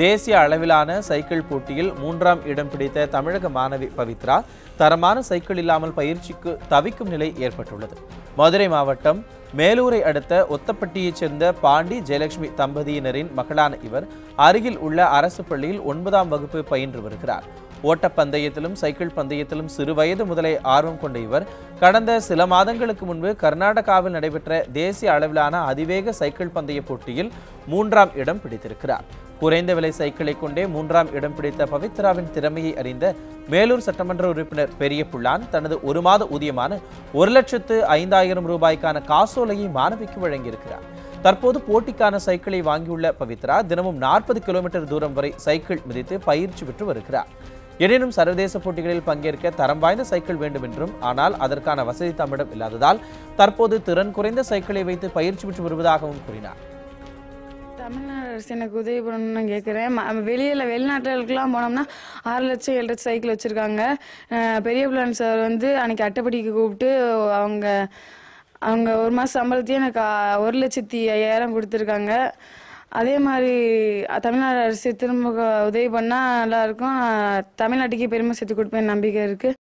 தேசிய அளவிலான சைக்கிள் போட்டியில் மூன்றாம் இடம் பிடித்த தமிழக மாணவி பவித்ரா தரமான சைக்கிள் இல்லாமல் பயிற்சிக்கு தவிக்கும் நிலை ஏற்பட்டுள்ளது. மதுரை மாவட்டம் மேலூரை அடுத்த ஒத்தப்பட்டியைச் சேர்ந்த பாண்டி ஜெயலட்சுமி தம்பதியினரின் மகளான இவர் அருகில் உள்ள அரசு பள்ளியில் ஒன்பதாம் வகுப்பு பயின்று வருகிறார். ஓட்டப்பந்தயத்திலும் சைக்கிள் பந்தயத்திலும் சிறுவயது முதலே ஆர்வம் கொண்ட இவர் கடந்த சில மாதங்களுக்கு முன்பு கர்நாடகாவில் நடைபெற்ற தேசிய அளவிலான அதிவேக சைக்கிள் பந்தய போட்டியில் மூன்றாம் இடம் பிடித்திருக்கிறார். குறைந்த விலை சைக்கிளை கொண்டே மூன்றாம் இடம் பிடித்த பவித்ராவின் திறமையை அறிந்த மேலூர் சட்டமன்ற உறுப்பினர் பெரிய புள்ளான் தனது ஒரு மாத ஊதியமான ஒரு லட்சத்து ஐந்தாயிரம் ரூபாய்க்கான காசோலையை மாணவிக்கு வழங்கியிருக்கிறார். தற்போது போட்டிக்கான சைக்கிளை வாங்கியுள்ள பவித்ரா தினமும் நாற்பது கிலோமீட்டர் தூரம் வரை சைக்கிள் மிதித்து பயிற்சி பெற்று வருகிறார். எனினும் சர்வதேச போட்டிகளில் பங்கேற்க தரம் வாய்ந்த சைக்கிள் வேண்டும் என்றும் ஆனால் அதற்கான வசதி தம்மிடம் இல்லாததால் தற்போது திறன் குறைந்த சைக்கிளை வைத்து பயிற்சி பெற்று வருவதாகவும் கூறினார். தமிழ்நாடு அரசு எனக்கு உதவி பண்ணணும்னு நான் கேட்குறேன் வெளியில் வெளிநாட்டுகளுக்கெல்லாம் போனோம்னா ஆறு லட்சம் ஏழு லட்சம் சைக்கிள் வச்சுருக்காங்க. பெரிய பிளான் சார் வந்து அன்னைக்கு அட்டைப்படிக்கு கூப்பிட்டு அவங்க அவங்க ஒரு மாதம் சம்பளத்தையும் எனக்கு ஒரு லட்சத்தி ஐயாயிரம் கொடுத்துருக்காங்க. அதே மாதிரி தமிழ்நாடு அரசு திரும்ப உதவி பண்ணால் நல்லாயிருக்கும் தமிழ்நாட்டுக்கே பெருமை சேர்த்து கொடுப்பேன் நம்பிக்கை இருக்குது